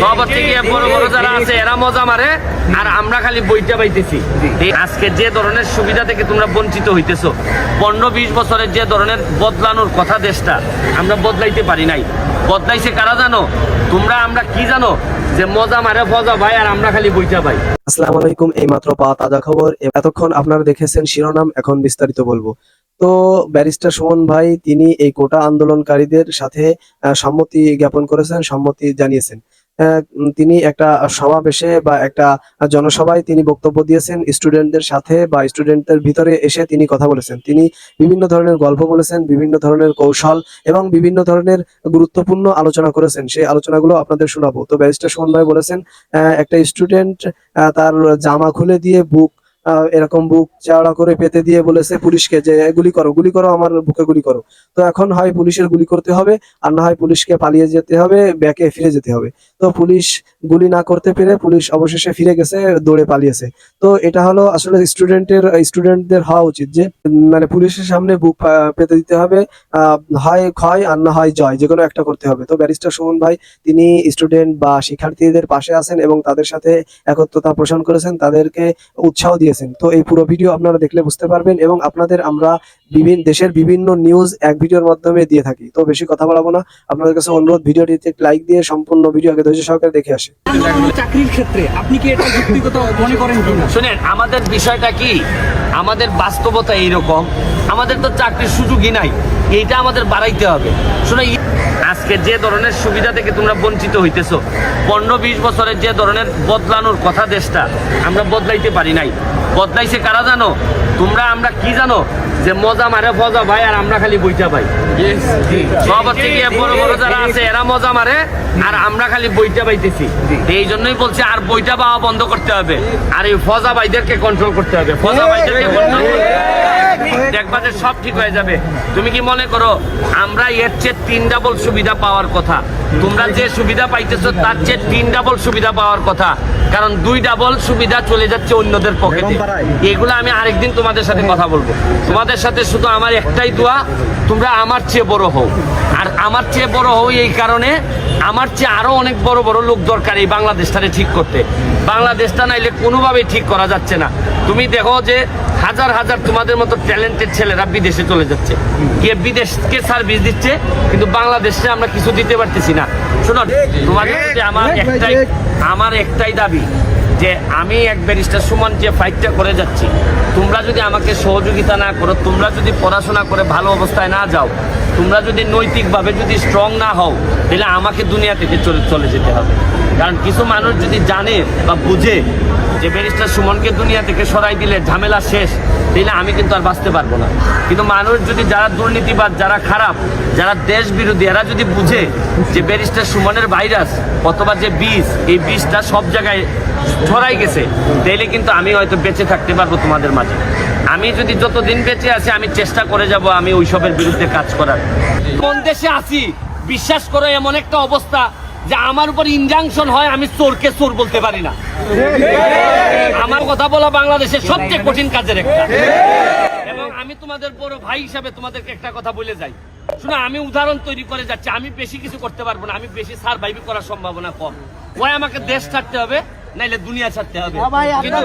সব বড় বড় যারা আছে, এরা মজা মারে, আর আমরা খালি বইটা পাইতেছি। আজকে যে ধরনের সুবিধা থেকে তোমরা বঞ্চিত হইতেছো, পনেরো বিশ বছরের যে ধরনের বদলানোর কথা দেশটা, আমরা বদলাইতে পারি নাই। বদলাইছে কারা জানো? তোমরা, আমরা কি জানো? যে মজা মারে ফজা ভাই আর আমরা খালি বইটা পাই। আসসালামু আলাইকুম এই মাত্র পাওয়া তাজা খবর। এতক্ষণ আপনারা দেখেছেন শিরোনাম, এখন বিস্তারিত বলব। তো ব্যারিস্টার সুমন ভাই, তিনি এই কোটা আন্দোলনকারীদের সাথে সম্মতি জ্ঞাপন করেছেন, সম্মতি জানিয়েছেন। তিনি একটা সমাবেশে বা একটা জনসভায় তিনি বক্তব্য দিয়েছেন স্টুডেন্টদের সাথে বা স্টুডেন্টদের ভিতরে এসে তিনি কথা বলেছেন। তিনি বিভিন্ন ধরনের গল্প বলেছেন, বিভিন্ন ধরনের কৌশল এবং বিভিন্ন ধরনের গুরুত্বপূর্ণ আলোচনা করেছেন। সেই আলোচনাগুলো আপনাদের শোনাবো। তো ব্যারিস্টার সুমন ভাই বলেছেন একটা স্টুডেন্ট তার জামা খুলে দিয়ে বুক এরকম বুক চওড়া করে পেতে দিয়ে বলেছে পুলিশকে যে, গুলি করো গুলি করো, আমার বুকে গুলি করো। তো এখন হয় পুলিশের গুলি করতে হবে, আর না হয় পুলিশকে পালিয়ে যেতে হবে, ব্যাকে ফিরে যেতে হবে। তো পুলিশ গুলি না করতে পেরে পুলিশ অবশেষে ফিরে গেছে, দৌড়ে পালিয়েছে। তো এটা হলো আসলে স্টুডেন্টের স্টুডেন্টদের হওয়া উচিত যে মানে পুলিশের সামনে বুক পেতে দিতে হবে হয় ক্ষয় আর না হয় জয় যে কোনো একটা করতে হবে। তো ব্যারিস্টার সুমন ভাই, তিনি স্টুডেন্ট বা শিক্ষার্থীদের পাশে আছেন এবং তাদের সাথে একত্রতা পোষণ করেছেন, তাদেরকে উৎসাহ দিয়েছেন। তো এই পুরো ভিডিও আপনারা দেখলে বুঝতে পারবেন এবং আপনাদের আমরা বিভিন্ন দেশের বিভিন্ন নিউজ এক ভিডিওর মাধ্যমে দিয়ে থাকি। তো বেশি কথা বাড়াবো না। আপনাদের কাছে অনুরোধ ভিডিওটিতে লাইক দিয়ে সম্পূর্ণ ভিডিও আগে ধৈর্য সহকারে দেখে আসে। চাকরির ক্ষেত্রে আপনি কি এটা যুক্তিগত মনে করেন কিনা? শুনেন আমাদের বিষয়টা কি? আমাদের বাস্তবতা এইরকম। আমাদের তো চাকরির সুযোগই নাই। এইটা আমাদের বাড়াইতে হবে। শুনে আজকে যে ধরনের সুবিধা থেকে তোমরা বঞ্চিত হইতেছো পনেরো বিশ বছরের যে ধরনের বদলানোর কথা দেশটা আমরা বদলাইতে পারি নাই। বদলাইছে কারা জানো? তোমরা আমরা কি জানো? যে মজা মারে ফজা ভাই আর আমরা খালি বইটা পাই। সব হচ্ছে গিয়ে বড় বড় যারা আছে এরা মজা মারে আর আমরা খালি বইটা পাইতেছি। এই জন্যই বলছি আর বইটা পাওয়া বন্ধ করতে হবে। আর এই ফজা ভাইদেরকে কন্ট্রোল করতে হবে। ফজা ভাইদেরকে কন্ট্রোল দেখবা যে সব ঠিক হয়ে যাবে। তুমি কি মনে করো আমরা এর চেয়ে তিন ডাবল সুবিধা পাওয়ার কথা। তোমরা যে সুবিধা পাইতেছো তার চেয়ে তিন ডাবল সুবিধা পাওয়ার কথা। কারণ দুই ডাবল সুবিধা চলে যাচ্ছে অন্যদের পকেটে। এগুলো আমি আরেকদিন তোমাদের সাথে কথা বলব। তোমাদের সাথে শুধু আমার একটাই দোয়া তোমরা আমার চেয়ে বড় হও। আর আমার চেয়ে বড় হও এই কারণে আমার চেয়ে আরও অনেক বড় বড় লোক দরকার এই বাংলাদেশটারে ঠিক করতে। বাংলাদেশটা নাইলে কোনোভাবেই ঠিক করা যাচ্ছে না। তুমি দেখো যে হাজার হাজার তোমাদের মতো ট্যালেন্টেড ছেলেরা বিদেশে চলে যাচ্ছে। গিয়ে বিদেশকে সার্ভিস দিচ্ছে কিন্তু বাংলাদেশে আমরা কিছু দিতে পারতেছি না। শোনো তোমাদের আমার একটাই আমার একটাই দাবি যে আমি এক ব্যারিস্টার সুমন যে ফাইটটা করে যাচ্ছি তোমরা যদি আমাকে সহযোগিতা না করো তোমরা যদি পড়াশোনা করে ভালো অবস্থায় না যাও তোমরা যদি নৈতিকভাবে যদি স্ট্রং না হও তাহলে আমাকে দুনিয়া থেকে চলে চলে যেতে হবে। কারণ কিছু মানুষ যদি জানে বা বুঝে যে ব্যারিস্টার সুমনকে দুনিয়া থেকে সরাই দিলে ঝামেলা শেষ তাহলে আমি কিন্তু আর বাঁচতে পারব না। কিন্তু মানুষ যদি যারা দুর্নীতিবাদ, যারা খারাপ, যারা দেশ বিরোধী এরা যদি বুঝে যে ব্যারিস্টার সুমনের ভাইরাস অথবা যে বিষ, এই বিষটা সব জায়গায় ছড়াই গেছে, তাইলে কিন্তু আমি হয়তো বেঁচে থাকতে পারব তোমাদের মাঝে। আমি যদি যতদিন বেঁচে আছি, আমি চেষ্টা করে যাব আমি ওইসবের বিরুদ্ধে কাজ করার। কোন দেশে আছি? বিশ্বাস করো, এমন একটা অবস্থা। যে আমার উপর ইনজাংশন হয় আমি চোরকে চোর বলতে পারি না। আমার কথা বলা বাংলাদেশের সবচেয়ে কঠিন কাজের একটা। এবং আমি তোমাদের বড় ভাই হিসাবে তোমাদেরকে একটা কথা বলে যাই। শুনো আমি উদাহরণ তৈরি করে যাচ্ছি আমি বেশি কিছু করতে পারব না আমি বেশি সার্ভাইভ করার সম্ভাবনা কম। ওই আমাকে দেশ ছাড়তে হবে নাইলে দুনিয়া ছাড়তে হবে। কিন্তু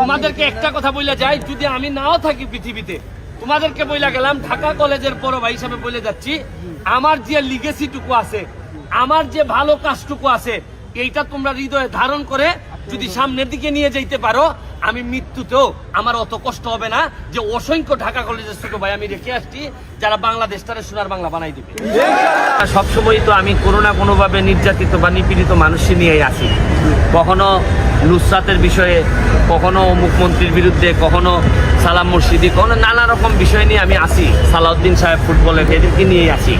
তোমাদেরকে একটা কথা বলে যাই যদি আমি নাও থাকি পৃথিবীতে তোমাদেরকে বইলা গেলাম ঢাকা কলেজের বড় ভাই হিসাবে বলে যাচ্ছি আমার যে লিগেসিটুকু আছে আমার যে ভালো কাজটুকু আছে এইটা তোমরা হৃদয়ে ধারণ করে যদি সামনের দিকে নিয়ে যাইতে পারো আমি মৃত্যুতেও আমার অত কষ্ট হবে না যে অসংখ্য ঢাকা কলেজের ছোট ভাই আমি রেখে আসছি যারা বাংলাদেশটারে সোনার বাংলা বানাই দিবে। সবসময় তো আমি কোনো না কোনোভাবে নির্যাতিত বা নিপীড়িত মানুষই নিয়েই আসি। কখনো নুসরাতের বিষয়ে কখনো মুখ্যমন্ত্রীর বিরুদ্ধে কখনো সালাম মুর্শিদি কখনো নানা রকম বিষয় নিয়ে আমি আসি। সালাউদ্দিন সাহেব ফুটবলের এদেরকে নিয়েই আসি।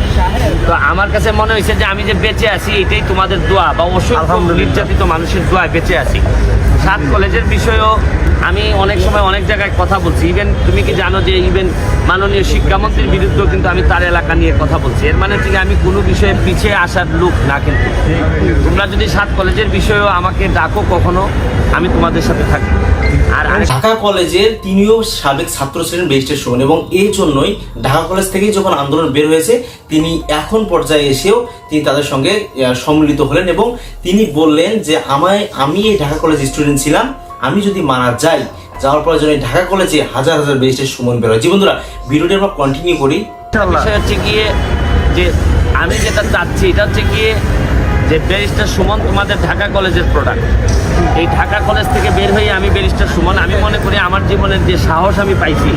তো আমার কাছে মনে হয়েছে যে আমি যে বেঁচে আছি এটাই তোমাদের দোয়া বা অসংখ্য নির্যাতিত মানুষের দোয়ায় বেঁচে আছি। সাত কলেজের বিষয়েও আমি অনেক সময় অনেক জায়গায় কথা বলছি। ইভেন তুমি কি জানো যে ইভেন মাননীয় শিক্ষামন্ত্রীর বিরুদ্ধেও কিন্তু আমি তার এলাকা নিয়ে কথা বলছি। এর মানে হচ্ছে আমি কোনো বিষয়ে পিছিয়ে আসার লোক না কিন্তু। তোমরা যদি সাত কলেজের বিষয়েও আমাকে ডাকো কখনো, আমি তোমাদের সাথে থাকি আর ঢাকা কলেজের তিনিও সাবেক ছাত্র ছিলেন বেস্টের সুমন এবং এই জন্যই ঢাকা কলেজ থেকেই যখন আন্দোলন বের হয়েছে তিনি এখন পর্যায়ে এসেও তিনি তাদের সঙ্গে সম্মিলিত হলেন এবং তিনি বললেন যে আমায় আমি এই ঢাকা কলেজ স্টুডেন্ট ছিলাম আমি যদি মারা যাই যাওয়ার পরে যেন এই ঢাকা কলেজে হাজার হাজার বেস্টের সুমন বের হয়। জি বন্ধুরা ভিডিওটি আমরা কন্টিনিউ করি। বিষয় হচ্ছে গিয়ে যে আমি যেটা চাচ্ছি এটা হচ্ছে গিয়ে যে ব্যারিস্টার সুমন তোমাদের ঢাকা কলেজের প্রোডাক্ট এই ঢাকা কলেজ থেকে বের হয়ে আমি ব্যারিস্টার সুমন, আমি মনে করি আমার জীবনের যে সাহস আমি পাইছি,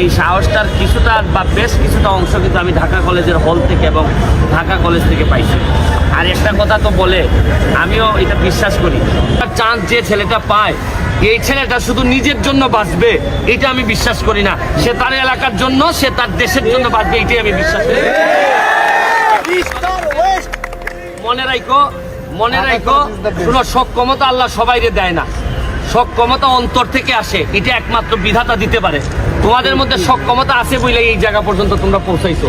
এই সাহসটার কিছুটা বা বেশ কিছুটা অংশ কিন্তু আমি ঢাকা কলেজের হল থেকে এবং ঢাকা কলেজ থেকে পাইছি। আর একটা কথা তো বলে, আমিও এটা বিশ্বাস করি। চান্স যে ছেলেটা পায়, এই ছেলেটা শুধু নিজের জন্য বাঁচবে, এটা আমি বিশ্বাস করি না। সে তার এলাকার জন্য, সে তার দেশের জন্য বাঁচবে, এটাই আমি বিশ্বাস করি। মনে রাখো মনে রাখো কোনো সব ক্ষমতা আল্লাহ সবাইরে দেয় না। সক্ষমতা অন্তর থেকে আসে এটা একমাত্র বিধাতা দিতে পারে। তোমাদের মধ্যে সক্ষমতা আছে বলে এই জায়গা পর্যন্ত তোমরা পৌঁছাইছো।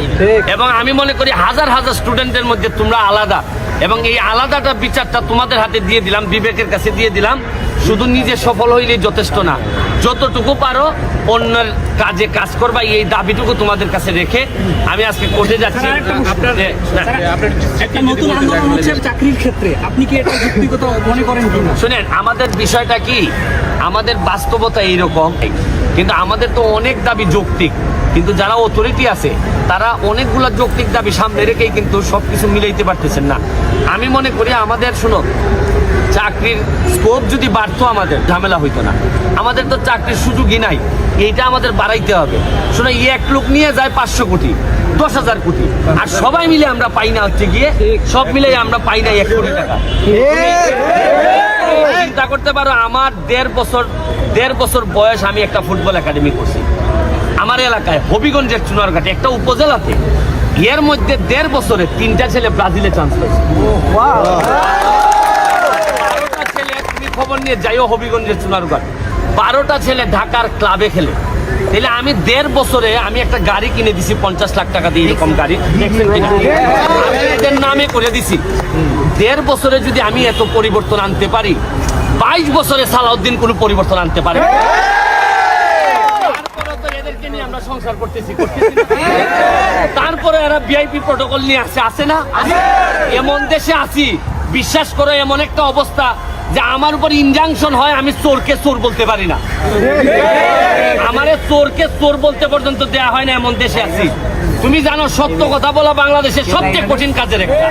এবং আমি মনে করি হাজার হাজার স্টুডেন্টদের মধ্যে তোমরা আলাদা। এবং এই আলাদাটা বিচারটা তোমাদের হাতে দিয়ে দিলাম বিবেকের কাছে দিয়ে দিলাম। শুধু নিজে সফল হইলেই যথেষ্ট না। যতটুকু পারো অন্যের কাজে কাজ করবা এই দাবিটুকু তোমাদের কাছে রেখে আমি আজকে কোর্টে যাচ্ছি। একটা- আপনার- যে- একটা নতুন চাকরির ক্ষেত্রে। আপনি কি এটা যুক্তিগত মনে করেন শুনেন আমাদের বিষয়টা কি? আমাদের বাস্তবতা এইরকম কিন্তু আমাদের তো অনেক দাবি যৌক্তিক। কিন্তু যারা অথরিটি আছে তারা অনেকগুলো যৌক্তিক দাবি সামনে রেখেই কিন্তু সব কিছু মিলাইতে পারতেছেন না। আমি মনে করি আমাদের শুনো চাকরির স্কোপ যদি বাড়তো আমাদের, ঝামেলা হইতো না। আমাদের তো চাকরির সুযোগই নাই। এইটা আমাদের বাড়াইতে হবে। শোনো এক লোক নিয়ে যায় পাঁচশো কোটি, দশ হাজার কোটি। আর সবাই মিলে আমরা পাই না হচ্ছে গিয়ে, সব মিলে আমরা পাই না এক কোটি টাকা। চিন্তা করতে পারো, আমার দেড় বছর দেড় বছর বয়স আমি একটা ফুটবল একাডেমি করছি। আমার এলাকায়, হবিগঞ্জের চুনারঘাটে, একটা উপজেলাতে। এর মধ্যে দেড় বছরে তিনটা ছেলে ব্রাজিলে চান্স তুমি খবর নিয়ে যাইও হবিগঞ্জের চুনারঘাট। বারোটা ছেলে ঢাকার ক্লাবে খেলে। তাহলে আমি দেড় বছরে আমি একটা গাড়ি কিনে দিছি, পঞ্চাশ লাখ টাকা দিয়ে এরকম গাড়ি। এদের নামে করে দিছি। দেড় বছরে যদি আমি এত পরিবর্তন আনতে পারি, বাইশ বছরে সালাউদ্দিন কোনো পরিবর্তন আনতে পারে সংসার করতেছি? তারপরে এরা ভিআইপি প্রটোকল নিয়ে আসে আসে না? এমন দেশে আছি, বিশ্বাস করে, এমন একটা অবস্থা। যে আমার উপর ইনজাংশন হয় আমি চোরকে চোর বলতে পারি না। আমারে চোরকে চোর বলতে পর্যন্ত দেয়া হয় না এমন দেশে আছি। তুমি জানো সত্য কথা বলা বাংলাদেশের সবচেয়ে কঠিন কাজের একটা।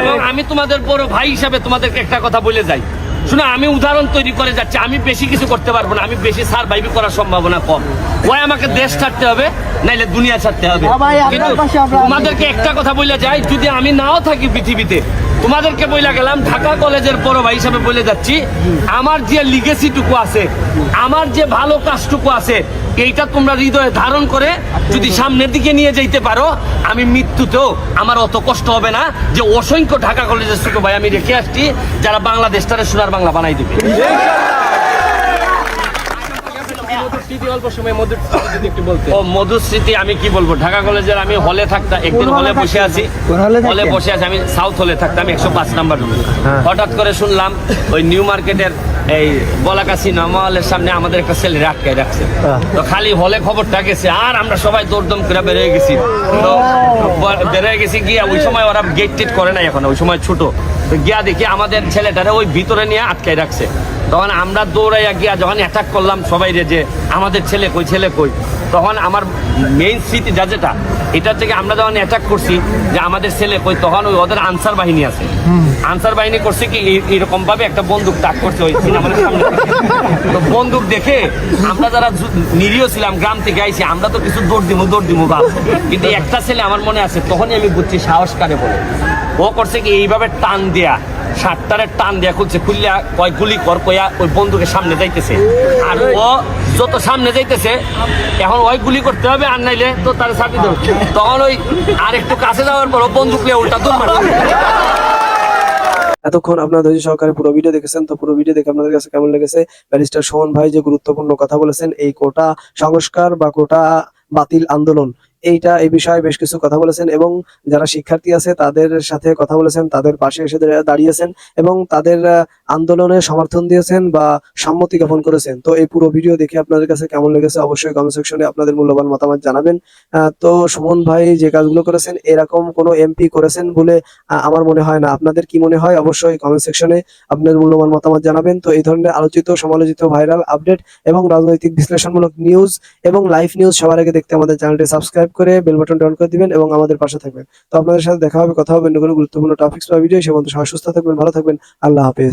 এবং আমি তোমাদের বড় ভাই হিসাবে তোমাদেরকে একটা কথা বলে যাই। শুনো আমি উদাহরণ তৈরি করে যাচ্ছি আমি বেশি কিছু করতে পারব না আমি বেশি সার্ভাইভ করার সম্ভাবনা কম। ওই আমাকে দেশ ছাড়তে হবে নাইলে দুনিয়া ছাড়তে হবে। কিন্তু তোমাদেরকে একটা কথা বলে যাই যদি আমি নাও থাকি পৃথিবীতে তোমাদেরকে বইলা গেলাম, ঢাকা কলেজের বড় ভাই হিসাবে বলে যাচ্ছি। আমার যে লিগেসিটুকু আছে, আমার যে ভালো কাজটুকু আছে, এইটা তোমরা হৃদয়ে ধারণ করে যদি সামনের দিকে নিয়ে যাইতে পারো, আমি মৃত্যুতেও আমার অত কষ্ট হবে না যে অসংখ্য ঢাকা কলেজের ছোট ভাই আমি রেখে আসছি, যারা বাংলাদেশটারে সোনার বাংলা বানাই দিবে। ও মধুস্মৃতি আমি কি বলব? ঢাকা কলেজের আমি হলে থাকতাম একদিন হলে বসে আছি। হলে বসে আছি আমি সাউথ হলে থাকতাম একশো পাঁচ নাম্বার রুমে হঠাৎ করে শুনলাম ওই নিউ মার্কেটের এই বলাকাশি নমালের সামনে আমাদের একটা ছেলে আটকায় রাখছে। তো খালি হলে খবরটা গেছে আর আমরা সবাই দৌড়দম করে বেরিয়ে গেছি। তো বেরিয়ে গেছি গিয়ে ওই সময় ওরা গেট টেট করে নাই এখন ওই সময় ছোট। তো গিয়া দেখি আমাদের ছেলেটারে ওই ভিতরে নিয়ে আটকায় রাখছে। তখন আমরা দৌড়াইয়া গিয়া যখন অ্যাটাক করলাম সবাই রে যে, আমাদের ছেলে কই ছেলে কই? তখন আমার মেইন স্মৃতি যা যেটা, এটা থেকে আমরা যখন অ্যাটাক করছি যে, আমাদের ছেলে কই? তখন ওই ওদের আনসার বাহিনী আছে। আনসার বাহিনী করছে কি এরকম ভাবে একটা বন্দুক তাক করছে ওই সিনেমার সামনে। তো বন্দুক দেখে আমরা যারা নিরীহ ছিলাম, গ্রাম থেকে আইছি, আমরা তো কিছু দৌড় দিমু দৌড় দিমু ভাব কিন্তু একটা ছেলে আমার মনে আছে, তখনই আমি বুঝছি সাহস কারে বলে। ও করছে কি এইভাবে টান দেয়া সাতটারে টান দেয়া খুলছে খুললিয়া কয় গুলি কর কয়া ওই বন্দুকের সামনে যাইতেছে। আর ও যত সামনে যাইতেছে এখন ওই গুলি করতে হবে আর নাইলে তো তার চাপি ধর তখন ওই আর একটু কাছে যাওয়ার পর ও বন্দুক নিয়ে উল্টা মারছে এতক্ষণ আপনারা ধৈর্য সহকারে পুরো ভিডিও দেখেছেন তো পুরো ভিডিও দেখে আপনাদের কাছে কেমন লেগেছে? ব্যারিস্টার সোহন ভাই যে গুরুত্বপূর্ণ কথা বলেছেন এই কোটা সংস্কার বা কোটা বাতিল আন্দোলন এইটা, এই বিষয়ে বেশ কিছু কথা বলেছেন এবং যারা শিক্ষার্থী আছে তাদের সাথে কথা বলেছেন, তাদের পাশে এসে দাঁড়িয়ে- দাঁড়িয়েছেন এবং তাদের আন্দোলনে সমর্থন দিয়েছেন বা সম্মতি জ্ঞাপন করেছেন। তো এই পুরো ভিডিও দেখে আপনাদের কাছে কেমন লেগেছে অবশ্যই কমেন্ট সেকশনে আপনাদের মূল্যবান মতামত জানাবেন। তো সুমন ভাই যে কাজগুলো করেছেন এরকম কোনো এমপি করেছেন বলে আমার মনে হয় না। আপনাদের কি মনে হয় অবশ্যই কমেন্ট সেকশনে আপনাদের মূল্যবান মতামত জানাবেন। তো এই ধরনের আলোচিত, সমালোচিত ভাইরাল আপডেট এবং রাজনৈতিক বিশ্লেষণমূলক নিউজ এবং লাইভ নিউজ সবার আগে দেখতে আমাদের চ্যানেলটি সাবস্ক্রাইব করে বেল বাটন অন করে দিবেন এবং আমাদের পাশে থাকবেন। তো আপনাদের সাথে দেখা হবে, কথা হবে অন্য কোনো গুরুত্বপূর্ণ টপিক্স বা ভিডিও সে বন্ধু সুস্থ থাকবেন, ভালো থাকবেন, আল্লাহ হাফেজ।